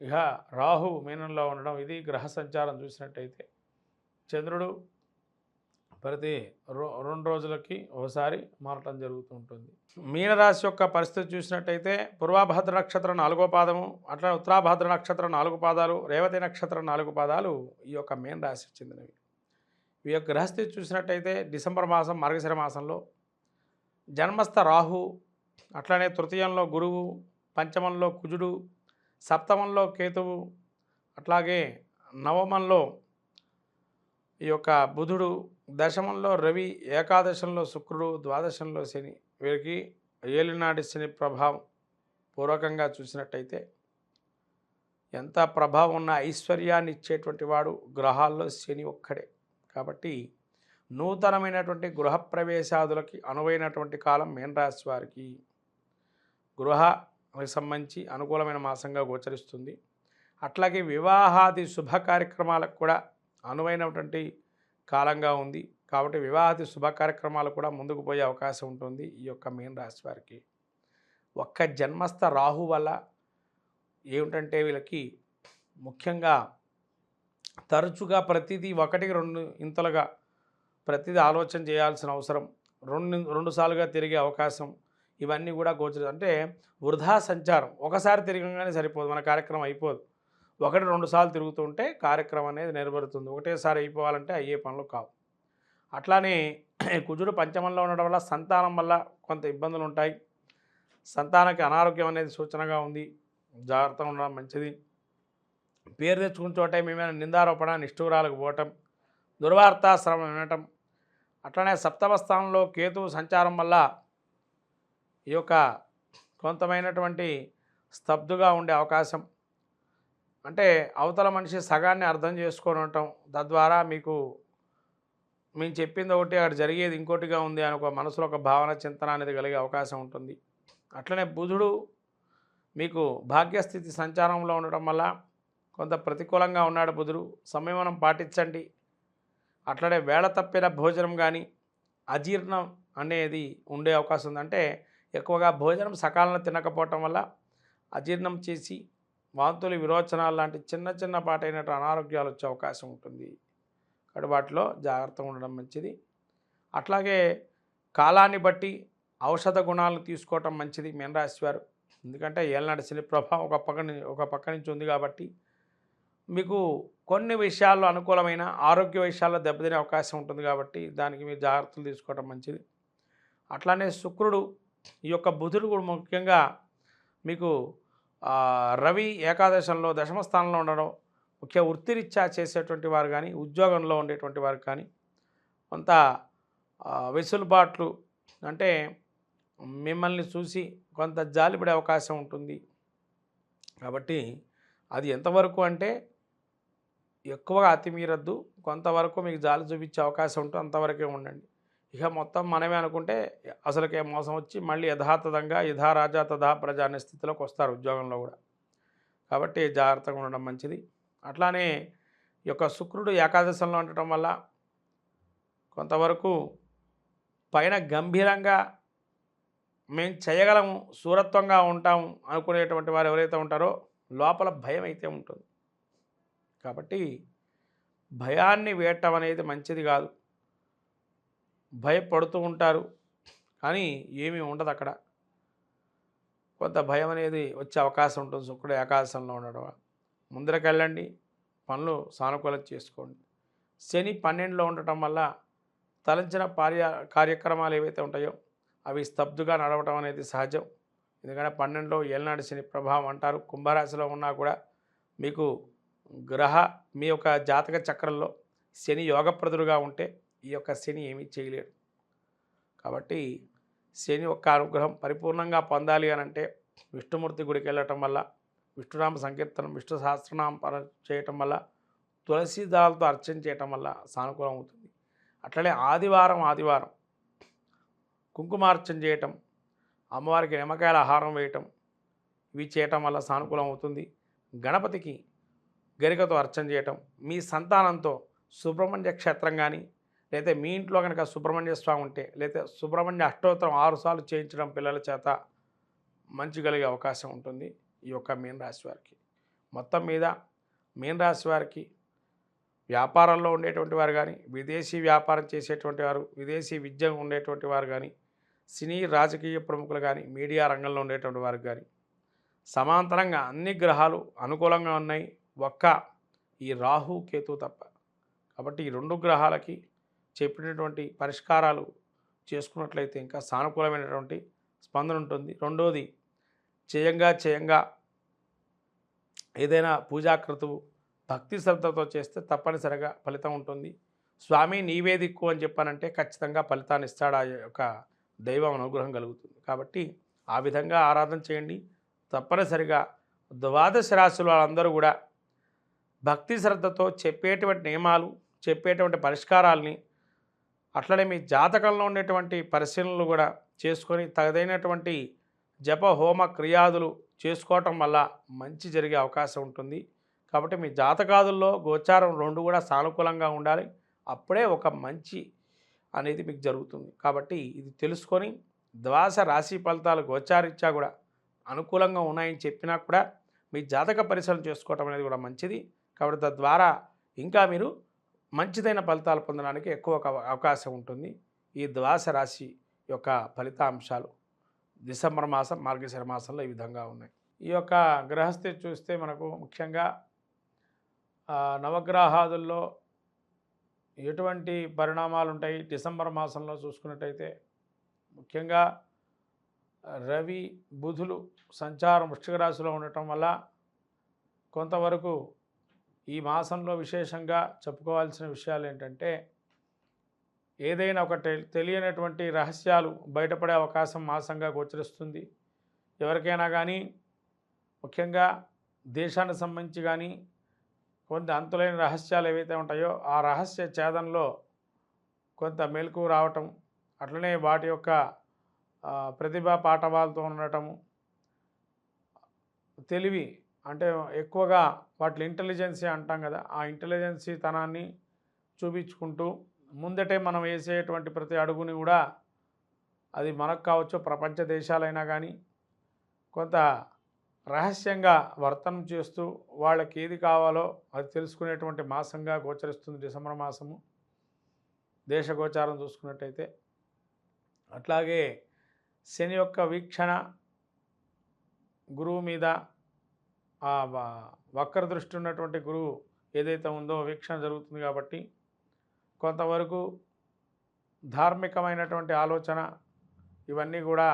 ఇక రాహు మీనంలో ఉండడం ఇది గ్రహ సంచారం చూసినట్టయితే. చంద్రుడు ప్రతి రో రెండు రోజులకి ఒకసారి మారటం జరుగుతూ ఉంటుంది. మీనరాశి యొక్క పరిస్థితి చూసినట్టయితే పూర్వభద్ర నక్షత్రం నాలుగో పాదము అట్లా ఉత్తరాభద్ర నక్షత్రం నాలుగు పాదాలు రేవతి నక్షత్రం నాలుగు పాదాలు ఈ యొక్క మీన రాశికి చెందినవి. ఈ యొక్క గ్రహస్థితి చూసినట్టయితే డిసెంబర్ మాసం మార్గశిర మాసంలో జన్మస్థ రాహు అట్లనే తృతీయంలో గురువు పంచమంలో కుజుడు సప్తమంలో కేతువు అట్లాగే నవమంలో ఈ యొక్క బుధుడు దశమంలో రవి ఏకాదశంలో శుక్రుడు ద్వాదశంలో శని. వీరికి ఏలినాటి శని ప్రభావం పూర్వకంగా చూసినట్టయితే ఎంత ప్రభావం ఉన్న ఐశ్వర్యాన్ని ఇచ్చేటువంటి వాడు గ్రహాల్లో శని ఒక్కడే. కాబట్టి నూతనమైనటువంటి గృహప్రవేశాదులకి అనువైనటువంటి కాలం మేన్ వారికి. గృహ సంబంధించి అనుకూలమైన మాసంగా గోచరిస్తుంది. అట్లాగే వివాహాది శుభ కార్యక్రమాలకు కూడా అనువైనటువంటి కాలంగా ఉంది. కాబట్టి వివాహాది శుభ కార్యక్రమాలు కూడా ముందుకు పోయే అవకాశం ఉంటుంది ఈ యొక్క మీన రాశి వారికి. ఒక్క జన్మస్థ రాహు వల్ల ఏమిటంటే వీళ్ళకి ముఖ్యంగా తరచుగా ప్రతిదీ ఒకటికి రెండు ఇంతలుగా ప్రతిదీ ఆలోచన చేయాల్సిన అవసరం. రెండు రెండు సార్లుగా తిరిగే అవకాశం ఇవన్నీ కూడా గోచరి అంటే వృధా సంచారం. ఒకసారి తిరగంగానే సరిపోదు. మన కార్యక్రమం అయిపోదు. ఒకటి రెండు సార్లు తిరుగుతూ ఉంటే కార్యక్రమం అనేది నెరవేరుతుంది. ఒకటేసారి అయిపోవాలంటే అయ్యే పనులు కావు. అట్లానే కుజుడు పంచమంలో ఉండడం వల్ల సంతానం వల్ల కొంత ఇబ్బందులు ఉంటాయి. సంతానానికి అనారోగ్యం అనేది సూచనగా ఉంది. జాగ్రత్తగా ఉండడం మంచిది. పేరు తెచ్చుకున్న చోట మేమైనా నిందారోపణ నిష్ఠూరాలకు పోవటం దుర్వార్తాశ్రమం వినటం. అట్లనే సప్తమ స్థానంలో కేతువు సంచారం వల్ల ఈ యొక్క కొంతమైనటువంటి స్తబ్దుగా ఉండే అవకాశం. అంటే అవతల మనిషి సగాన్ని అర్థం చేసుకొని ఉండటం తద్వారా మీకు మేము చెప్పింది ఒకటి అక్కడ జరిగేది ఇంకోటిగా ఉంది అని ఒక మనసులో ఒక భావన చింతన అనేది కలిగే అవకాశం ఉంటుంది. అట్లనే బుధుడు మీకు భాగ్యస్థితి సంచారంలో ఉండటం వల్ల కొంత ప్రతికూలంగా ఉన్నాడు బుధుడు. సంయమనం పాటించండి. అట్లనే వేళ తప్పిన భోజనం కానీ అజీర్ణం అనేది ఉండే అవకాశం ఉంది. అంటే ఎక్కువగా భోజనం సకాలంలో తినకపోవటం వల్ల అజీర్ణం చేసి వాంతులు విరోచనాలు లాంటి చిన్న చిన్న పాటైనటువంటి అనారోగ్యాలు వచ్చే అవకాశం ఉంటుంది. కడుబాటులో జాగ్రత్తగా ఉండడం మంచిది. అట్లాగే కాలాన్ని బట్టి ఔషధ గుణాలను తీసుకోవటం మంచిది మీనరాశి వారు. ఎందుకంటే ఏళ్ళనాటి శని ప్రభావం ఒక పక్క నుంచి ఒక పక్క నుంచి ఉంది కాబట్టి మీకు కొన్ని విషయాల్లో అనుకూలమైన ఆరోగ్య విషయాల్లో దెబ్బతినే అవకాశం ఉంటుంది కాబట్టి దానికి మీరు జాగ్రత్తలు తీసుకోవడం మంచిది. అట్లానే శుక్రుడు ఈ యొక్క బుధుడు కూడా ముఖ్యంగా మీకు రవి ఏకాదశంలో దశమ స్థానంలో ఉండడం ముఖ్య వృత్తిరీత్యా చేసేటువంటి వారు కానీ ఉద్యోగంలో ఉండేటువంటి వారు కానీ కొంత వెసులుబాట్లు అంటే మిమ్మల్ని చూసి కొంత జాలిపడే అవకాశం ఉంటుంది. కాబట్టి అది ఎంతవరకు అంటే ఎక్కువగా అతిమీరద్దు కొంతవరకు మీకు జాలి చూపించే అవకాశం ఉంటుంది అంతవరకే ఉండండి. ఇక మొత్తం మనమే అనుకుంటే అసలుకే మోసం వచ్చి మళ్ళీ యథాతథంగా యథా రాజా తథా ప్రజా అనే స్థితిలోకి వస్తారు ఉద్యోగంలో కూడా. కాబట్టి జాగ్రత్తగా ఉండడం మంచిది. అట్లానే ఈ యొక్క శుక్రుడు ఏకాదశంలో ఉండటం వల్ల కొంతవరకు పైన గంభీరంగా మేము చేయగలము సూరత్వంగా ఉంటాము అనుకునేటువంటి వారు ఎవరైతే ఉంటారో లోపల భయం అయితే ఉంటుంది. కాబట్టి భయాన్ని వేయటం అనేది మంచిది కాదు. భయపడుతూ ఉంటారు. కానీ ఏమీ ఉండదు అక్కడ. కొంత భయం అనేది వచ్చే అవకాశం ఉంటుంది. శుక్రుడు ఏకాదశంలో ఉండడం ముందరకెళ్ళండి పనులు సానుకూలత చేసుకోండి. శని పన్నెండులో ఉండటం వల్ల తలంచిన పార్య కార్యక్రమాలు ఏవైతే ఉంటాయో అవి స్తబ్దుగా నడవటం అనేది సహజం. ఎందుకంటే పన్నెండులో ఏలనాడు శని ప్రభావం అంటారు. కుంభరాశిలో ఉన్నా కూడా మీకు గ్రహ మీ యొక్క జాతక చక్రంలో శని యోగప్రదుడుగా ఉంటే ఈ యొక్క శని ఏమీ చేయలేడు. కాబట్టి శని యొక్క అనుగ్రహం పరిపూర్ణంగా పొందాలి అని అంటే విష్ణుమూర్తి గుడికి వెళ్ళటం వల్ల విష్ణునామ సంకీర్తనం విష్ణు సహస్రనామ చేయటం వల్ల తులసి దళాలతో అర్చన చేయటం వల్ల సానుకూలం అవుతుంది. అట్లనే ఆదివారం ఆదివారం కుంకుమార్చన చేయటం అమ్మవారికి నిమ్మకాయల ఆహారం వేయటం ఇవి చేయటం వల్ల సానుకూలం అవుతుంది. గణపతికి గరికతో అర్చన చేయటం మీ సంతానంతో సుబ్రహ్మణ్య క్షేత్రం కానీ లేదా మీ ఇంట్లో కనుక సుబ్రహ్మణ్య స్వామి ఉంటే లేదా సుబ్రహ్మణ్య అష్టోత్తరం ఆరుసార్లు చేయించడం పిల్లల చేత మంచి కలిగే అవకాశం ఉంటుంది ఈ యొక్క మీన రాశి వారికి. మొత్తం మీద మీన రాశి వారికి వ్యాపారంలో ఉండేటువంటి వారు కానీ విదేశీ వ్యాపారం చేసేటువంటి వారు విదేశీ విద్య ఉండేటువంటి వారు కానీ సినీ రాజకీయ ప్రముఖులు కానీ మీడియా రంగంలో ఉండేటువంటి వారికి కానీ సమాంతరంగా అన్ని గ్రహాలు అనుకూలంగా ఉన్నాయి. ఒక్క ఈ రాహు కేతు తప్ప. కాబట్టి ఈ రెండు గ్రహాలకి చెప్పినటువంటి పరిష్కారాలు చేసుకున్నట్లయితే ఇంకా సానుకూలమైనటువంటి స్పందన ఉంటుంది. రెండోది చేయంగా చేయంగా ఏదైనా పూజాకృతువు భక్తి శ్రద్ధతో చేస్తే తప్పనిసరిగా ఫలితం ఉంటుంది. స్వామి నీవే దిక్కు అని చెప్పానంటే ఖచ్చితంగా ఫలితాన్ని ఇస్తాడు. ఆ యొక్క దైవం అనుగ్రహం కలుగుతుంది. కాబట్టి ఆ విధంగా ఆరాధన చేయండి. తప్పనిసరిగా ద్వాదశ రాశుల వాళ్ళందరూ కూడా భక్తి శ్రద్ధతో చెప్పేటువంటి నియమాలు చెప్పేటువంటి పరిష్కారాలని అట్లనే మీ జాతకంలో ఉండేటువంటి పరిశీలనలు కూడా చేసుకొని తగదైనటువంటి జప హోమ క్రియాదులు చేసుకోవటం వల్ల మంచి జరిగే అవకాశం ఉంటుంది. కాబట్టి మీ జాతకాదుల్లో గోచారం రెండు కూడా సానుకూలంగా ఉండాలి. అప్పుడే ఒక మంచి అనేది మీకు జరుగుతుంది. కాబట్టి ఇది తెలుసుకొని ద్వాస రాశి ఫలితాలు గోచారీత్యా కూడా అనుకూలంగా ఉన్నాయని చెప్పినా కూడా మీ జాతక పరిశీలన చేసుకోవటం అనేది కూడా మంచిది. కాబట్టి తద్వారా ఇంకా మీరు మంచిదైన ఫలితాలు పొందడానికి ఎక్కువ ఒక అవకాశం ఉంటుంది. ఈ ద్వాస రాశి యొక్క ఫలితాంశాలు డిసెంబర్ మాసం మార్గశిర మాసంలో ఈ విధంగా ఉన్నాయి. ఈ యొక్క గ్రహస్థితి చూస్తే మనకు ముఖ్యంగా నవగ్రహాదుల్లో ఎటువంటి పరిణామాలు ఉంటాయి డిసెంబర్ మాసంలో చూసుకున్నట్టయితే ముఖ్యంగా రవి బుధులు సంచారం వృష్టిక రాశిలో ఉండటం వల్ల కొంతవరకు ఈ మాసంలో విశేషంగా చెప్పుకోవాల్సిన విషయాలు ఏంటంటే ఏదైనా ఒక తెలియనటువంటి రహస్యాలు బయటపడే అవకాశం మాసంగా గోచరిస్తుంది. ఎవరికైనా కానీ ముఖ్యంగా దేశానికి సంబంధించి కానీ కొంత అంతులైన రహస్యాలు ఏవైతే ఉంటాయో ఆ రహస్య ఛేదంలో కొంత మెలకు రావటం అట్లనే వాటి యొక్క ప్రతిభా పాఠవాలతో ఉండటము తెలివి అంటే ఎక్కువగా వాటిని ఇంటెలిజెన్సీ అంటాం కదా ఆ ఇంటెలిజెన్సీ తనాన్ని చూపించుకుంటూ ముందటే మనం వేసేటువంటి ప్రతి అడుగుని కూడా అది మనకు కావచ్చు ప్రపంచ దేశాలైనా కానీ కొంత రహస్యంగా వర్తనం చేస్తూ వాళ్ళకి ఏది కావాలో అది తెలుసుకునేటువంటి మాసంగా గోచరిస్తుంది డిసెంబర్ మాసము. దేశ గోచారం చూసుకున్నట్టయితే అట్లాగే శని యొక్క వీక్షణ గురువు మీద ఆ వక్ర దృష్టి ఉన్నటువంటి గురువు ఏదైతే ఉందో వీక్షణ జరుగుతుంది కాబట్టి కొంతవరకు ధార్మికమైనటువంటి ఆలోచన ఇవన్నీ కూడా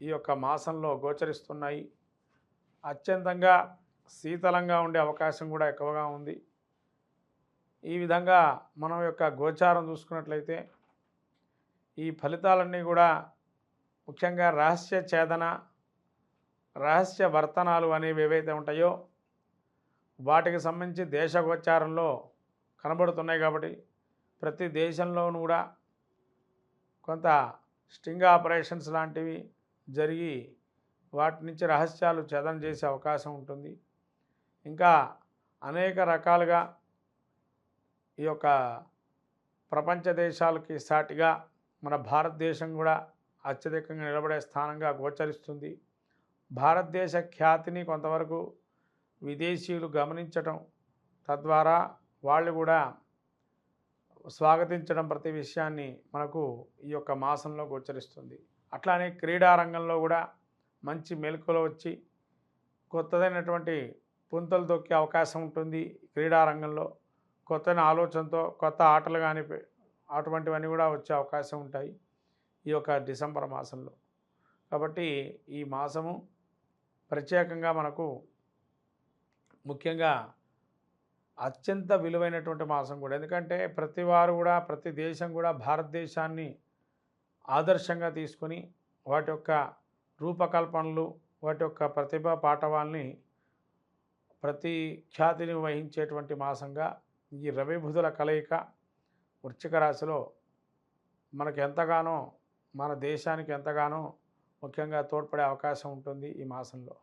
ఈ యొక్క మాసంలో గోచరిస్తున్నాయి. అత్యంతంగా శీతలంగా ఉండే అవకాశం కూడా ఎక్కువగా ఉంది. ఈ విధంగా మనం యొక్క గోచారం చూసుకున్నట్లయితే ఈ ఫలితాలన్నీ కూడా ముఖ్యంగా రహస్య ఛేదన రహస్య వర్తనాలు అనేవి ఏవైతే ఉంటాయో వాటికి సంబంధించి దేశగోచారంలో కనబడుతున్నాయి కాబట్టి ప్రతి దేశంలోనూ కూడా కొంత స్టింగ్ ఆపరేషన్స్ లాంటివి జరిగి వాటి నుంచి రహస్యాలు ఛేదన చేసే అవకాశం ఉంటుంది. ఇంకా అనేక రకాలుగా ఈ యొక్క ప్రపంచ దేశాలకి సాటిగా మన భారతదేశం కూడా అత్యధికంగా నిలబడే స్థానంగా గోచరిస్తుంది. భారతదేశ ఖ్యాతిని కొంతవరకు విదేశీయులు గమనించటం తద్వారా వాళ్ళు కూడా స్వాగతించడం ప్రతి విషయాన్ని మనకు ఈ యొక్క మాసంలో గోచరిస్తుంది. అట్లానే క్రీడారంగంలో కూడా మంచి మెలకులు వచ్చి కొత్తదైనటువంటి పుంతలు తొక్కే అవకాశం ఉంటుంది క్రీడారంగంలో కొత్త ఆలోచనతో కొత్త ఆటలు కానీ అటువంటివన్నీ కూడా వచ్చే అవకాశం ఉంటాయి ఈ యొక్క డిసెంబర్ మాసంలో. కాబట్టి ఈ మాసము ప్రత్యేకంగా మనకు ముఖ్యంగా అత్యంత విలువైనటువంటి మాసం కూడా. ఎందుకంటే ప్రతి వారు కూడా ప్రతి దేశం కూడా భారతదేశాన్ని ఆదర్శంగా తీసుకొని వాటి యొక్క రూపకల్పనలు వాటి యొక్క ప్రతిభా పాఠవాల్ని ప్రతి ఖ్యాతిని వహించేటువంటి మాసంగా ఈ రవిబుధుల కలయిక వృశ్చిక రాశిలో మనకు ఎంతగానో మన దేశానికి ఎంతగానో ముఖ్యంగా తోడ్పడే అవకాశం ఉంటుంది ఈ మాసంలో.